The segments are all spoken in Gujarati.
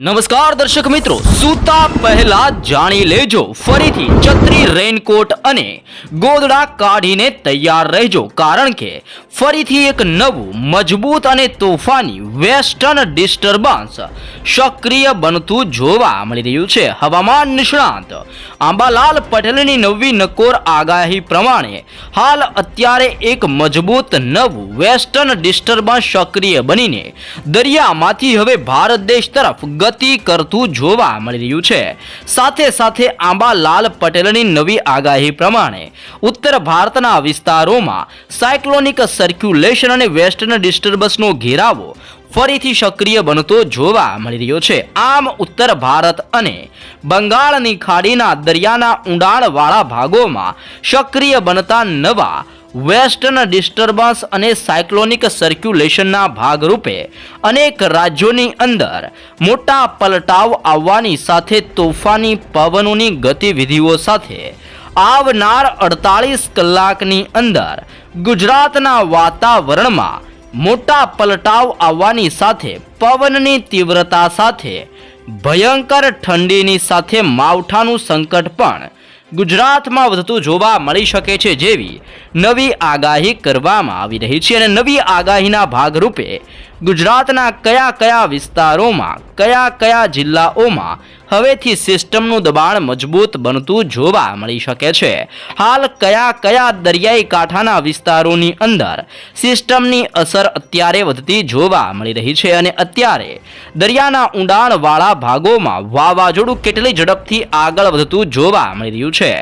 નમસ્કાર દર્શક મિત્રો, સૂતા પહેલા જાણી લેજો. ફરીથી છત્રી, રેનકોટ અને ગોદડા કાઢીને તૈયાર રહેજો. કારણ કે ફરીથી એક નવું, મજબૂત અને તોફાની વેસ્ટર્ન ડિસ્ટર્બન્સ સક્રિય બનતું જોવા મળી રહ્યું છે. હવામાન નિષ્ણાંત આંબાલાલ પટેલની નવી નકોર આગાહી પ્રમાણે હાલ અત્યારે એક મજબૂત નવું વેસ્ટર્ન ડિસ્ટર્બન્સ સક્રિય બનીને દરિયામાંથી હવે ભારત દેશ તરફ ગતિ કરતું જોવા મળી રહ્યું છે. સાથે સાથે આંબાલાલ પટેલની નવી આગાહી પ્રમાણે ઉત્તર ભારતના વિસ્તારોમાં સાયક્લોનિક સર્ક્યુલેશન અને વેસ્ટર્ન ડિસ્ટર્બન્સનો ઘેરાવો ફરીથી સક્રિય બનતો જોવા મળી રહ્યો છે. આમ ઉત્તર ભારત અને બંગાળની ખાડીના દરિયાના ઊંડાણવાળા ભાગોમાં સક્રિય બનતા નવા વેસ્ટર્ન ડિસ્ટર્બન્સ અને સાયક્લોનિક સર્ક્યુલેશનના ભાગરૂપે અનેક રાજ્યોની અંદર મોટા પલટાવ આવવાની સાથે તોફાની પવનોની ગતિવિધિઓ સાથે આવનાર અડતાળીસ કલાકની અંદર ગુજરાતના વાતાવરણમાં મોટા પલટાવ આવવાની સાથે પવનની તીવ્રતા સાથે ભયંકર ઠંડીની સાથે માવઠાનું સંકટ પણ ગુજરાતમાં વધતું જોવા મળી શકે છે જેવી નવી આગાહી કરવામાં આવી રહી છે અને નવી આગાહીના ભાગરૂપે ગુજરાતના કયા કયા વિસ્તારોમાં, કયા કયા જિલ્લાઓમાં હવેથી સિસ્ટમનું દબાણ મજબૂત બનતું જોવા મળી શકે છે? હાલ કયા કયા દરિયાઈ કાંઠાના વિસ્તારોની અંદર સિસ્ટમની અસર અત્યારે વધતી જોવા મળી રહી છે અને અત્યારે દરિયાના ઊંડાણવાળા ભાગોમાં વાવાઝોડું કેટલી ઝડપથી આગળ વધતું જોવા મળી રહ્યું છે?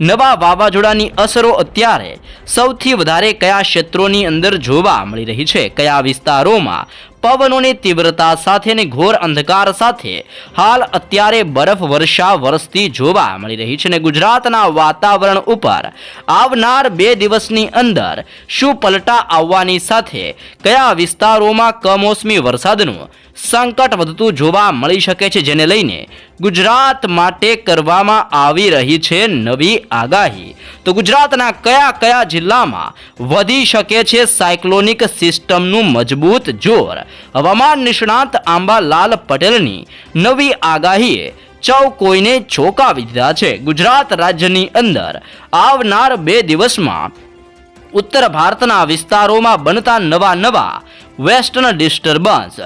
નવા વાવાઝોડાની અસરો અત્યારે સૌથી વધારે કયા ક્ષેત્રોની અંદર જોવા મળી રહી છે? કયા વિસ્તારોમાં પવનોની તીવ્રતા સાથે અને ઘોર અંધકાર સાથે હાલ અત્યારે બરફ વર્ષા વરસતી જોવા મળી રહી છે અને ગુજરાતના વાતાવરણ ઉપર આવનાર બે દિવસની અંદર શું પલટા આવવાની સાથે કયા વિસ્તારોમાં કમોસમી વરસાદનું સંકટ વધતું જોવા મળી શકે છે જેને લઈને ગુજરાત માટે કરવામાં આવી રહી છે નવી આગાહી. તો ગુજરાતના કયા કયા જિલ્લામાં વધી શકે છે સાયક્લોનિક સિસ્ટમનું મજબૂત જોર? હવામાન નિષ્ણાંત આંબાલાલ પટેલની નવી આગાહીએ ચૌ કોઈને ચોંકાવી દીધા છે. ગુજરાત રાજ્યની અંદર આવનાર બે દિવસમાં ઉત્તર ભારતના વિસ્તારોમાં બનતા નવા નવા વેસ્ટર્ન ડિસ્ટર્બન્સ,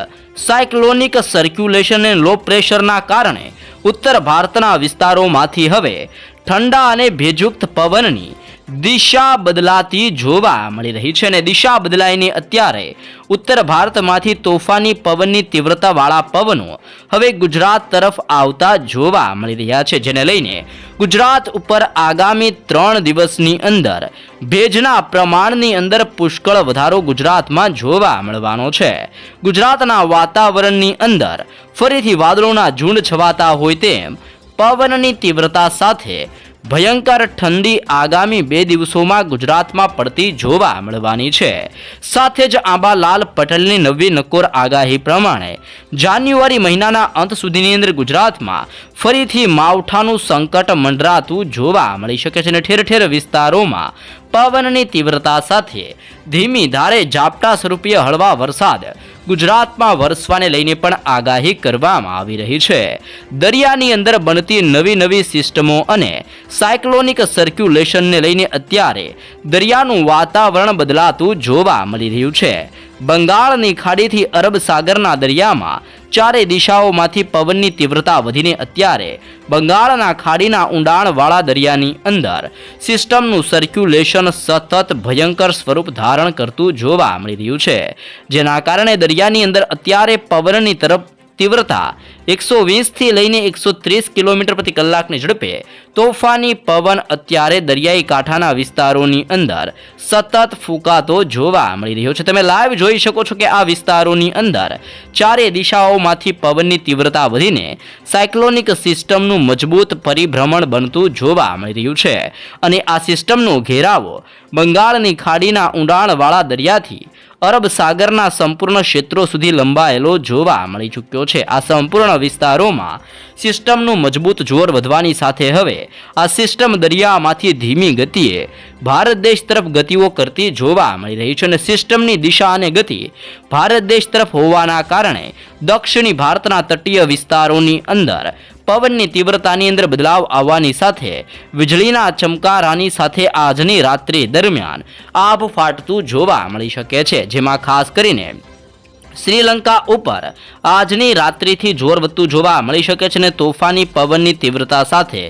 સાયક્લોનિક સર્ક્યુલેશન અને લો પ્રેશરના કારણે ઉત્તર ભારતના વિસ્તારોમાંથી હવે ઠંડા અને ભેજયુક્ત પવનની દિશા બદલાતી જોવા મળી રહી છે અને દિશા બદલાઈને અત્યારે ઉત્તર ભારતમાંથી તોફાની પવનની તીવ્રતાવાળા પવનો હવે ગુજરાત તરફ આવતા જોવા મળી રહ્યા છે, જેને લઈને ગુજરાત ઉપર આગામી ત્રણ દિવસની અંદર ભેજના પ્રમાણની અંદર પુષ્કળ વધારો ગુજરાતમાં જોવા મળવાનો છે. ગુજરાતના વાતાવરણની અંદર ફરીથી વાદળોના ઝુંડ છવાતા હોય તેમ પવનની તીવ્રતા સાથે ભયંકર ઠંડી આગામી બે દિવસોમાં ગુજરાતમાં પડતી જોવા મળવાની છે. સાથે જ આંબાલાલ પટેલની નવી નકોર આગાહી પ્રમાણે જાન્યુઆરી મહિનાના અંત સુધીની અંદર ગુજરાતમાં ફરીથી માવઠાનું સંકટ મંડરાતું જોવા મળી શકે છે અને ઠેર ઠેર વિસ્તારોમાં પવનની તીવ્રતા સાથે ધીમી ધારે ઝાપટા સ્વરૂપીય હળવા વરસાદ ગુજરાતમાં વરસવાને લઈને પણ આગાહી કરવામાં આવી રહી છે. દરિયાની અંદર બનતી નવી નવી સિસ્ટમો અને સાયક્લોનિક સર્ક્યુલેશનને લઈને અત્યારે દરિયાનું વાતાવરણ બદલાતું જોવા મળી રહ્યું છે. બંગાળની ખાડીથી અરબ સાગરના દરિયામાં ચારે દિશાઓમાંથી પવનની તીવ્રતા વધીને અત્યારે બંગાળના ખાડીના ઊંડાણવાળા દરિયાની અંદર સિસ્ટમનું સર્ક્યુલેશન સતત ભયંકર સ્વરૂપ ધારણ કરતું જોવા મળી રહ્યું છે. જેના કારણે દરિયાની અંદર અત્યારે પવનની તરફ તીવ્રતા એકસો વીસથી લઈને એકસો ત્રીસ કિલોમીટર પ્રતિ કલાકની ઝડપે તોફાની પવન અત્યારે દરિયાઈ કાંઠાના વિસ્તારોની અંદર સતત ફૂંકાતો જોવા મળી રહ્યો છે. તમે લાઈવ જોઈ શકો છો કે આ વિસ્તારોની અંદર ચારે દિશાઓમાંથી પવનની તીવ્રતા વધીને સાયક્લોનિક સિસ્ટમનું મજબૂત પરિભ્રમણ બનતું જોવા મળી રહ્યું છે. અને આ સિસ્ટમનો ઘેરાવો બંગાળની ખાડીના ઊંડાણવાળા દરિયાથી અરબ સાગરના સંપૂર્ણ ક્ષેત્રો સુધી લંબાયેલો જોવા મળી ચૂક્યો છે. આ સંપૂર્ણ વિસ્તારોમાં સિસ્ટમનું મજબૂત જોર વધવાની સાથે હવે આ સિસ્ટમ દરિયામાંથી ધીમી ગતિએ ભારત દેશ તરફ ગતિઓ કરતી જોવા મળી રહી છે અને સિસ્ટમની દિશા અને ગતિ ભારત દેશ તરફ હોવાના કારણે દક્ષિણી ભારતના તટીય વિસ્તારોની અંદર પવનની તીવ્રતાની અંદર બદલાવ આવવાની સાથે વીજળીના ચમકારાની સાથે આજની રાત્રિ દરમિયાન આભ ફાટતું જોવા મળી શકે છે, જેમાં ખાસ કરીને શ્રીલંકા ઉપર આજની રાત્રિથી જોર વધતું જોવા મળી શકે છે અને તોફાની પવનની તીવ્રતા સાથે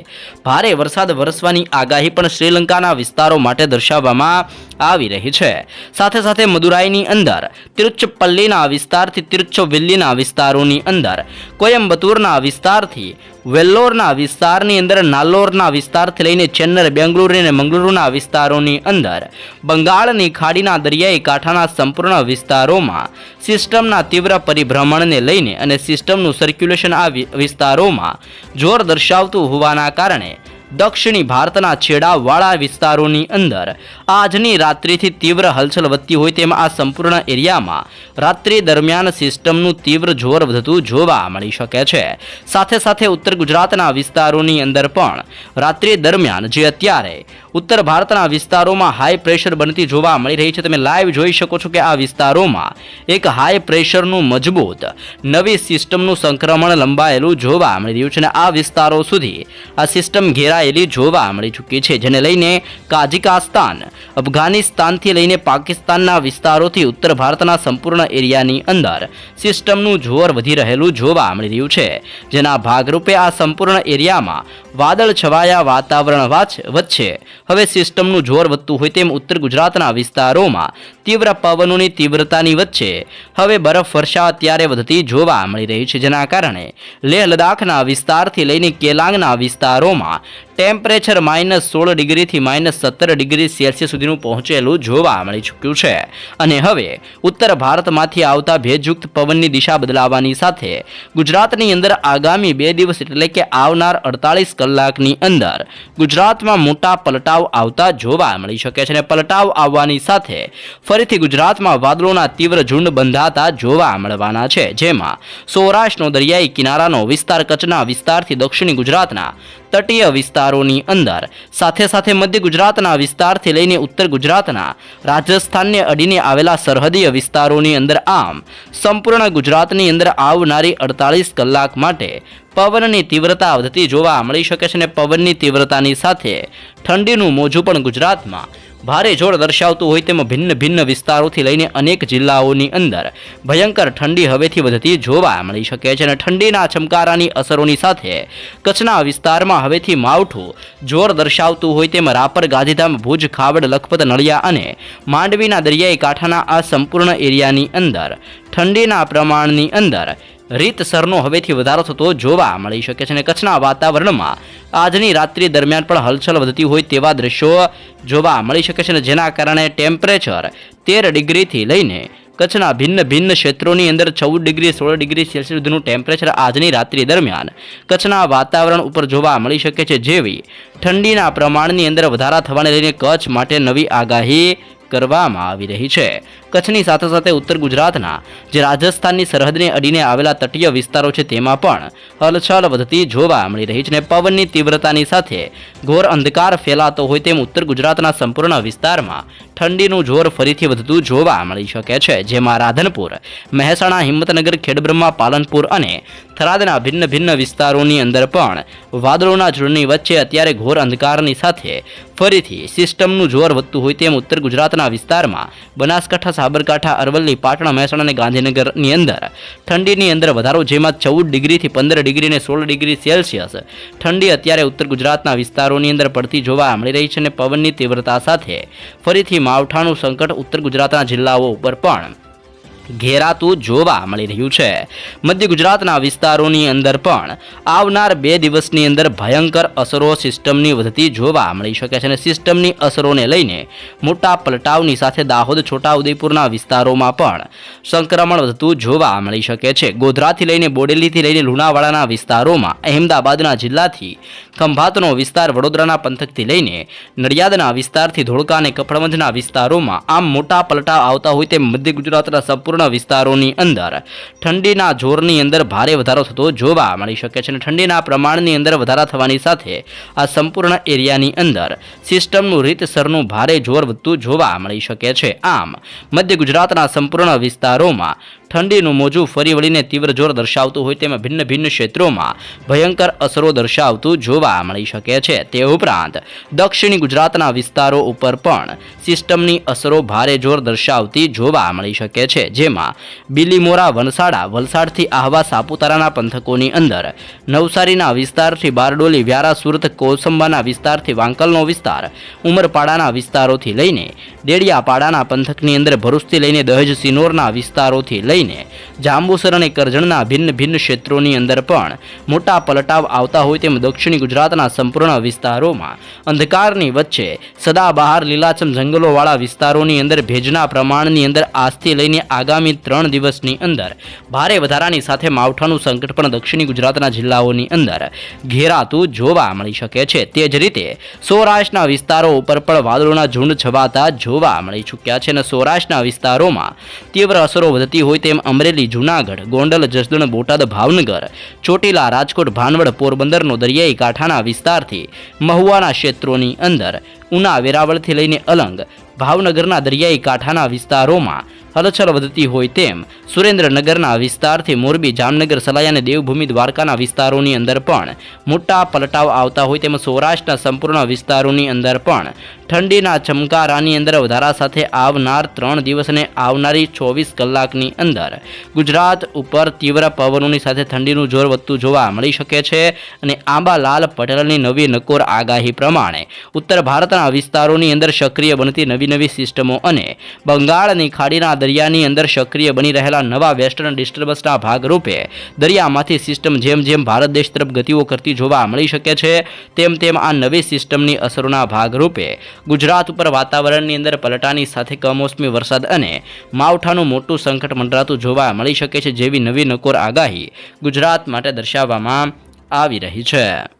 ભારે વરસાદ વરસવાની આગાહી પણ શ્રીલંકાના વિસ્તારો માટે દર્શાવવામાં આવી રહી છે. સાથે સાથે મદુરાઈની અંદર તિરુચપલ્લીના વિસ્તારથી તિરુચવિલ્લીના વિસ્તારોની અંદર કોયમ્બતુરના વિસ્તારથી વેલ્લોરના વિસ્તારની અંદર નાલ્લોરના વિસ્તારથી લઈને ચેન્નર બેંગલુરુ અને મંગલુરુના વિસ્તારોની અંદર બંગાળની ખાડીના દરિયાઈ કાંઠાના સંપૂર્ણ વિસ્તારોમાં સિસ્ટમના તીવ્ર પરિભ્રમણને લઈને અને સિસ્ટમનું સર્ક્યુલેશન આ વિસ્તારોમાં જોર દર્શાવતું હોવાના કારણે દક્ષિણી ભારતના છેડાવાળા વિસ્તારોની અંદર. આજની રાત્રિથી તીવ્ર હલચલ વધતી હોય તેમ આ સંપૂર્ણ એરિયામાં રાત્રિ દરમિયાન સિસ્ટમનું તીવ્ર જોર વધતું જોવા મળી શકે છે. સાથે સાથે ઉત્તર ગુજરાતના વિસ્તારોની અંદર પણ રાત્રિ દરમિયાન જે અત્યારે ઉત્તર ભારતના વિસ્તારોમાં હાઈ પ્રેશર બનતી જોવા મળી રહી છે, તમે લાઈવ જોઈ શકો છો કે આ વિસ્તારોમાં એક હાઈ પ્રેશરનું મજબૂત નવી સિસ્ટમનું સંક્રમણ લંબાયેલું જોવા મળી રહ્યું છે અને આ વિસ્તારો સુધી આ સિસ્ટમ ઘેરાયેલી જોવા મળી ચૂકી છે, જેને લઈને કાઝિકાસ્તાન, અફઘાનિસ્તાનથી લઈને પાકિસ્તાનના વિસ્તારોથી ઉત્તર ભારતના સંપૂર્ણ એરિયાની અંદર સિસ્ટમનું જોર વધી રહેલું જોવા મળી રહ્યું છે, જેના ભાગરૂપે આ સંપૂર્ણ એરિયામાં વાદળ છવાયા વાતાવરણ વચ્ચે હવે સિસ્ટમનું જોર વધતું હોય તેમ ઉત્તર ગુજરાતના વિસ્તારોમાં તીવ્ર પવનોની તીવ્રતાની વચ્ચે હવે બરફ વર્ષા અત્યારે વધતી જોવા મળી રહી છે, જેના કારણે લેહ લદ્દાખના વિસ્તારથી લઈને કેલાંગના વિસ્તારોમાં ટેમ્પરેચર માઇનસ સોળ ડિગ્રીથી માઇનસ સત્તર ડિગ્રી સેલ્સિયસ સુધીનું પહોંચેલું જોવા મળી ચૂક્યું છે. અને હવે ઉત્તર ભારતમાંથી આવતા ભેજયુક્ત પવનની દિશા બદલાવાની સાથે ગુજરાતની અંદર આગામી બે દિવસ એટલે કે આવનાર અડતાલીસ કલાકની અંદર ગુજરાતમાં મોટા પલટાવ આવતા જોવા મળી શકે છે. અને પલટાવ આવવાની સાથે ફરીથી ગુજરાતમાં વાદળોના તીવ્ર ઝુંડ બંધાતા જોવા મળવાના છે. જેમાં સૌરાષ્ટ્રનો દરિયાઈ કિનારાનો વિસ્તાર, કચ્છના વિસ્તારથી દક્ષિણ ગુજરાતના તટીય વિસ્તારોની અંદર. સાથે સાથે મધ્ય ગુજરાતના વિસ્તારથી લઈને ઉત્તર ગુજરાતના રાજસ્થાનને અડીને આવેલા સરહદીય વિસ્તારોની અંદર આમ, સંપૂર્ણ ગુજરાતની અંદર આવનારી અડતાલીસ કલાક માટે પવનની તીવ્રતા વધતી જોવા મળી શકે છે અને પવનની તીવ્રતાની સાથે ઠંડીનું મોજું પણ ગુજરાતમાં ભારે જોર દર્શાવતું હોય તેમ ભિન્ન ભિન્ન વિસ્તારોથી લઈને અનેક જિલ્લાઓની અંદર ભયંકર ઠંડી હવેથી વધતી જોવા મળી શકે છે અને ઠંડીના ચમકારાની અસરોની સાથે કચ્છના વિસ્તારમાં હવેથી માવઠું જોર દર્શાવતું હોય તેમ રાપર, ગાંધીધામ, ભુજ, ખાવડ, લખપત, નળિયા અને માંડવીના દરિયાઈ કાંઠાના આ સંપૂર્ણ એરિયાની અંદર ઠંડીના પ્રમાણની અંદર રીતસરનો હવેથી વધારો થતો જોવા મળી શકે છે અને કચ્છના વાતાવરણમાં આજની રાત્રિ દરમિયાન પણ હલચલ વધતી હોય તેવા દ્રશ્યો જોવા મળી શકે છે અને જેના કારણે ટેમ્પરેચર તેર ડિગ્રીથી લઈને કચ્છના ભિન્ન ભિન્ન ક્ષેત્રોની અંદર ચૌદ ડિગ્રી, સોળ ડિગ્રી સેલ્સિયસ સુધીનું ટેમ્પરેચર આજની રાત્રિ દરમિયાન કચ્છના વાતાવરણ ઉપર જોવા મળી શકે છે. જેવી ઠંડીના પ્રમાણની અંદર વધારા થવાને લઈને કચ્છ માટે નવી આગાહી કરવામાં આવી રહી છે. કચ્છની સાથે સાથે ઉત્તર ગુજરાતના જે રાજસ્થાનની સરહદને અડીને આવેલા તટીય વિસ્તારો છે તેમાં પણ હલચલ વધતી જોવા મળી રહી છે અને પવનની તીવ્રતાની સાથે ઘોર અંધકાર ફેલાતો હોય તેમ ઉત્તર ગુજરાતના સંપૂર્ણ વિસ્તારમાં ઠંડીનું જોર ફરીથી વધતું જોવા મળી શકે છે. જેમાં રાધનપુર, મહેસાણા, હિંમતનગર, ખેડબ્રહ્મા, પાલનપુર અને થરાદના ભિન્ન ભિન્ન વિસ્તારોની અંદર પણ વાદળોના ઝુંડની વચ્ચે અત્યારે ઘોર અંધકારની સાથે ફરીથી સિસ્ટમનું જોર વધતું હોય તેમ ઉત્તર ગુજરાતના વિસ્તારમાં બનાસકાંઠા, સાબરકાંઠા, અરવલ્લી, પાટણ, મહેસાણા અને ગાંધીનગરની અંદર ઠંડીની અંદર વધારો, જેમાં ચૌદ ડિગ્રીથી પંદર ડિગ્રી અને સોળ ડિગ્રી સેલ્સિયસ ઠંડી અત્યારે ઉત્તર ગુજરાતના વિસ્તારોની અંદર પડતી જોવા મળી રહી છે અને પવનની તીવ્રતા સાથે ફરીથી માવઠાનું સંકટ ઉત્તર ગુજરાતના જિલ્લાઓ ઉપર પણ ઘેરાતું જોવા મળી રહ્યું છે. મધ્ય ગુજરાતના વિસ્તારોની અંદર પણ આવનાર બે દિવસની અંદર ભયંકર અસરો સિસ્ટમની વધતી જોવા મળી શકે છે અને સિસ્ટમની અસરોને લઈને મોટા પલટાવની સાથે દાહોદ, છોટાઉદેપુરના વિસ્તારોમાં પણ સંક્રમણ વધતું જોવા મળી શકે છે. ગોધરાથી લઈને બોડેલીથી લઈને લુણાવાડાના વિસ્તારોમાં, અહેમદાબાદના જિલ્લાથી ખંભાતનો વિસ્તાર, વડોદરાના પંથકથી લઈને નડિયાદના વિસ્તારથી ધોળકા અને કપડવંજના વિસ્તારોમાં આમ મોટા પલટાવ આવતા હોય તેમ મધ્ય ગુજરાતના સંપૂર્ણ વિસ્તારોની અંદર. ઠંડીના જોરની અંદર ભારે વધારો થતો જોવા મળી શકે છે અને ઠંડીના પ્રમાણની અંદર વધારા થવાની સાથે આ સંપૂર્ણ એરિયાની અંદર સિસ્ટમનું રીતસરનું ભારે જોર વધતું જોવા મળી શકે છે. આમ, મધ્ય ગુજરાતના સંપૂર્ણ વિસ્તારોમાં ઠંડીનું મોજું ફરી વળીને તીવ્ર જોર દર્શાવતું હોય તેમાં ભિન્ન ભિન્ન ક્ષેત્રોમાં ભયંકર અસરો દર્શાવતું જોવા મળી શકે છે. તે ઉપરાંત, દક્ષિણ ગુજરાતના વિસ્તારો ઉપર પણ સિસ્ટમની અસરો ભારે જોર દર્શાવતી જોવા મળી શકે છે. જેમાં, બિલીમોરા વનસાડા વલસાડથી આહવા સાપુતારાના પંથકોની અંદર, નવસારીના વિસ્તારથી બારડોલી, વ્યારા, સુરત કોસંબાના વિસ્તારથી વાંકલનો વિસ્તાર, ઉમરપાડાના વિસ્તારોથી લઈને ડેડિયાપાડાના પંથકની અંદર ભરૂચથી લઈને દહેજ સિનોરના વિસ્તારોથી લઈને જાંબુસર અને કરજણના ભિન્ન ભિન્ન ક્ષેત્રોની અંદર પણ મોટા પલટાવ આવતા હોય તેમ દક્ષિણી ગુજરાતના સંપૂર્ણ વિસ્તારોમાં અંધકારની વચ્ચે સદાબહાર લીલાછમ જંગલોવાળા વિસ્તારોની અંદર ભેજના પ્રમાણની અંદર આજથી લઈને આગામી ત્રણ દિવસની અંદર ભારે વધારાની સાથે માવઠાનું સંકટ પણ દક્ષિણી ગુજરાતના જિલ્લાઓની અંદર ઘેરાતું જોવા મળી શકે છે. તે જ રીતે સૌરાષ્ટ્રના વિસ્તારો ઉપર પણ વાદળોના ઝુંડ છવાતા જોવા મળી ચૂક્યા છે અને સૌરાષ્ટ્રના વિસ્તારોમાં તીવ્ર અસરો વધતી હોય તેમ અમરેલી, જૂનાગઢ, ગોંડલ, જસદણ, બોટાદ, ભાવનગર, ચોટીલા, રાજકોટ, ભાનવડ, પોરબંદરનો દરિયાઈ કાંઠાના વિસ્તારથી મહુવાના ક્ષેત્રોની અંદર ઉના વેરાવળથી લઈને અલંગ ભાવનગરના દરિયાઈ કાંઠાના વિસ્તારોમાં હલચલ વધતી હોય તેમ સુરેન્દ્રનગરના વિસ્તારથી મોરબી, જામનગર સલાયા અને દેવભૂમિ દ્વારકાના વિસ્તારોની અંદર પણ મોટા પલટાવ આવતા હોય તેમ સૌરાષ્ટ્રના સંપૂર્ણ વિસ્તારોની અંદર પણ ઠંડીના ચમકારાની અંદર વધારા સાથે આવનાર ત્રણ દિવસ અને આવનારી ચોવીસ કલાકની અંદર ગુજરાત ઉપર તીવ્ર પવનોની સાથે ઠંડીનું જોર વધતું જોવા મળી શકે છે અને આંબાલાલ પટેલની નવી નકોર આગાહી પ્રમાણે ઉત્તર ભારતના વિસ્તારોની અંદર સક્રિય બનતી નવી નવી સિસ્ટમો અને બંગાળની ખાડીના દરિયાની અંદર સક્રિય બની રહેલા નવા વેસ્ટર્ન ડિસ્ટર્બન્સના ભાગરૂપે દરિયામાંથી સિસ્ટમ જેમ જેમ ભારત દેશ તરફ ગતિઓ કરતી જોવા મળી શકે છે, તેમ તેમ આ નવી સિસ્ટમની અસરોના ભાગરૂપે ગુજરાત ઉપર વાતાવરણની અંદર પલટાની સાથે કમોસમી વરસાદ અને માવઠાનું મોટું સંકટ મંડરાતું જોવા મળી શકે છે જેવી નવી નકોર આગાહી ગુજરાત માટે દર્શાવવામાં આવી રહી છે.